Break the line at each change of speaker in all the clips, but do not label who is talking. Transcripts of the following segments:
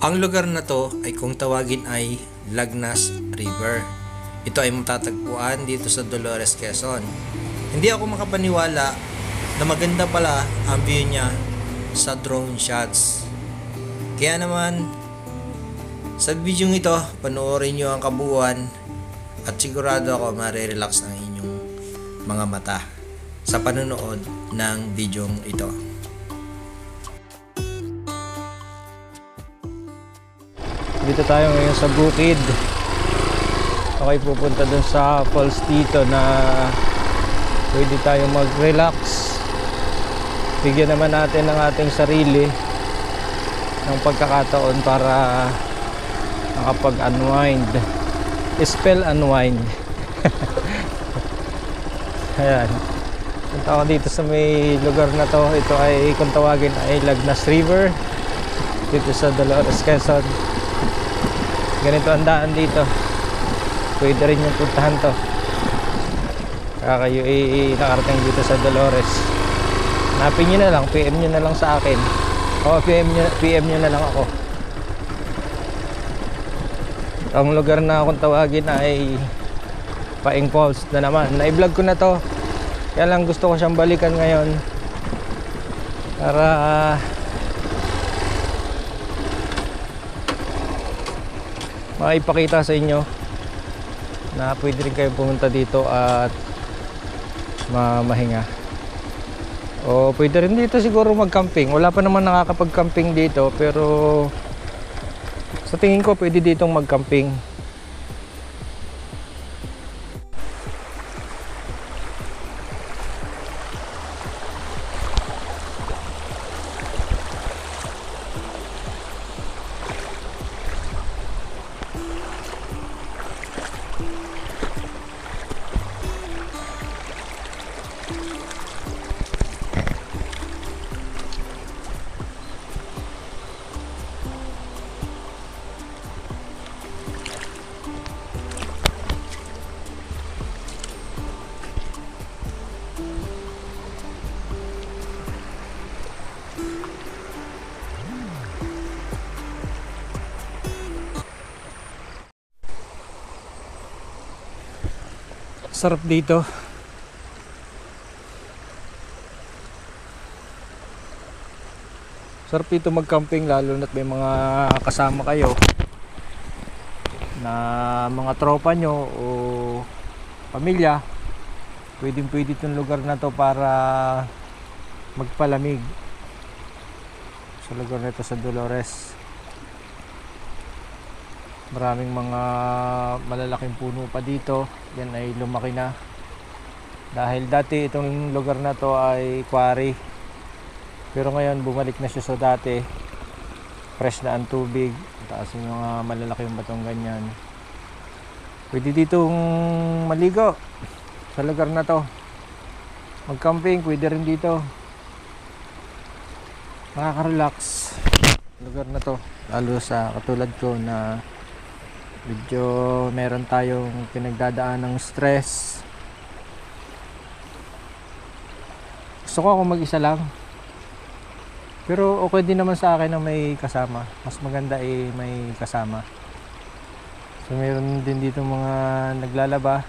Ang lugar na to ay kung tawagin ay Lagnas River. Ito ay matatagpuan dito sa Dolores, Quezon. Hindi ako makapaniwala na maganda pala ang view niya sa drone shots. Kaya naman, sa video ito, panoorin nyo ang kabuuan at sigurado ako marirelax ang inyong mga mata sa panonood ng video ito.
Dito tayo ngayon sa bukid. Okay, pupunta dun sa falls dito na pwede tayo mag-relax. Bigyan naman natin ng ating sarili ng pagkakataon para makapag-unwind. Spell unwind. Ayan. Punta ako dito sa may lugar na to. Ito ay kung tawagin ay Lagnas River. Dito sa Dolores, Quezon ganito ang daan dito. Pwede rin yung puntahan to. Kaya kayo ay nakarating dito sa Dolores. Hanapin nyo na lang PM nyo na lang sa akin. O PM nyo, PM nyo na lang ako. Ang lugar na akong tawagin ay Paing Falls na naman. Na-vlog ko na to. Kaya lang gusto ko siyang balikan ngayon. Para maipakita sa inyo na pwede rin kayo pumunta dito at mamahinga. O pwede rin dito siguro mag-camping. Wala pa naman nakakapag-camping dito pero sa tingin ko pwede ditong mag-camping sarap dito. Sarap dito mag-camping lalo na't may mga kasama kayo na mga tropa nyo o pamilya. Pwedeng pwede itong lugar na to para magpalamig. Sa lugar na to sa Dolores maraming mga malalaking puno pa dito. Yan ay lumaki na. Dahil dati itong lugar na to ay quarry. Pero ngayon bumalik na siya sa dati. Fresh na ang tubig. Taas yung mga malalaking batong ganyan. Pwede ditong maligo sa lugar na to. Mag camping pwede rin dito. Nakaka-relax lugar na to. Lalo sa katulad ko na medyo meron tayong pinagdadaan ng stress. Gusto ko ako mag-isa lang. Pero okay din naman sa akin na may kasama. Mas maganda eh may kasama. So meron din dito mga naglalaba.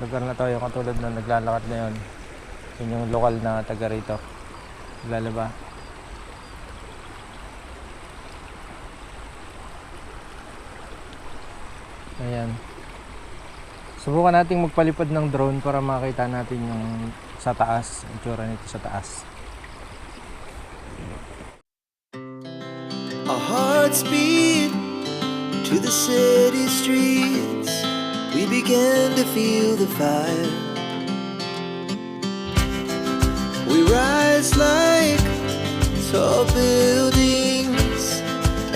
Lugar na to yung katulad na naglalakad na yun yun yung lokal na taga rito. Naglalaba Ayan. Subukan nating magpalipad ng drone para makita natin yung sa taas, ang tsura nito sa taas.
Our hearts beat to the city streets. We began to feel the fire. We rise like tall buildings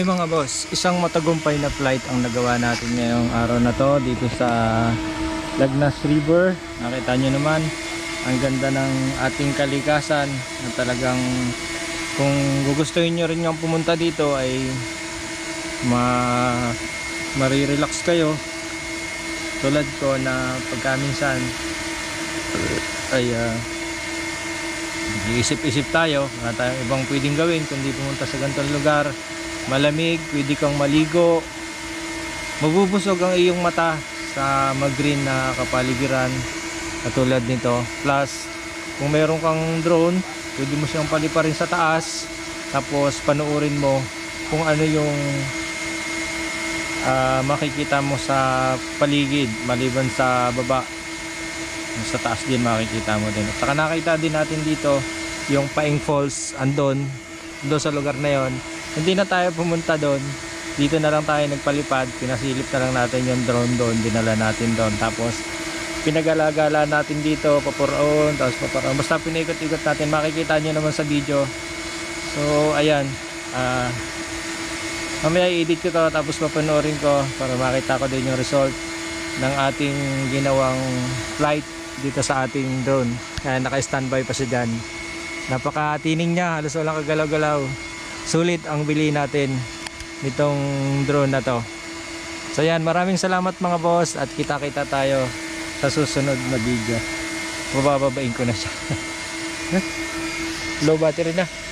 Okay mga boss, isang matagumpay na flight ang nagawa natin ngayong araw na to dito sa Lagnas River. Nakita nyo naman, ang ganda ng ating kalikasan. Na talagang kung gugustuhin nyo rin yung pumunta dito ay ma marirelax kayo. Tulad ko na pagkaminsan ay uh, isip-isip tayo. Wala tayong ibang pwedeng gawin kundi pumunta sa ganitong lugar malamig, pwede kang maligo. Mabubusog ang iyong mata sa mag-green na kapaligiran katulad nito. Plus kung meron kang drone pwede mo siyang paliparin sa taas. Tapos panuorin mo kung ano yung ah, makikita mo sa paligid maliban sa baba. Sa taas din makikita mo din. Saka nakita din natin dito yung Paing Falls andon doon sa lugar na yon hindi na tayo pumunta doon. Dito na lang tayo nagpalipad. Pinasilip na lang natin yung drone doon. Dinala natin doon. Tapos pinagalagala natin dito papuroon tapos papuroon. Basta pinaikot-ikot natin. Makikita nyo naman sa video. So ayan. Ah mamaya i-edit ko to tapos papanoorin ko para makita ko din yung result ng ating ginawang flight dito sa ating drone. Kaya naka-standby pa siya dyan napakatining niya. Halos walang kagalaw-galaw sulit ang bili natin nitong drone na to. So yan maraming salamat mga boss at kita-kita tayo sa susunod na video. Babababain ko na siya. Low battery na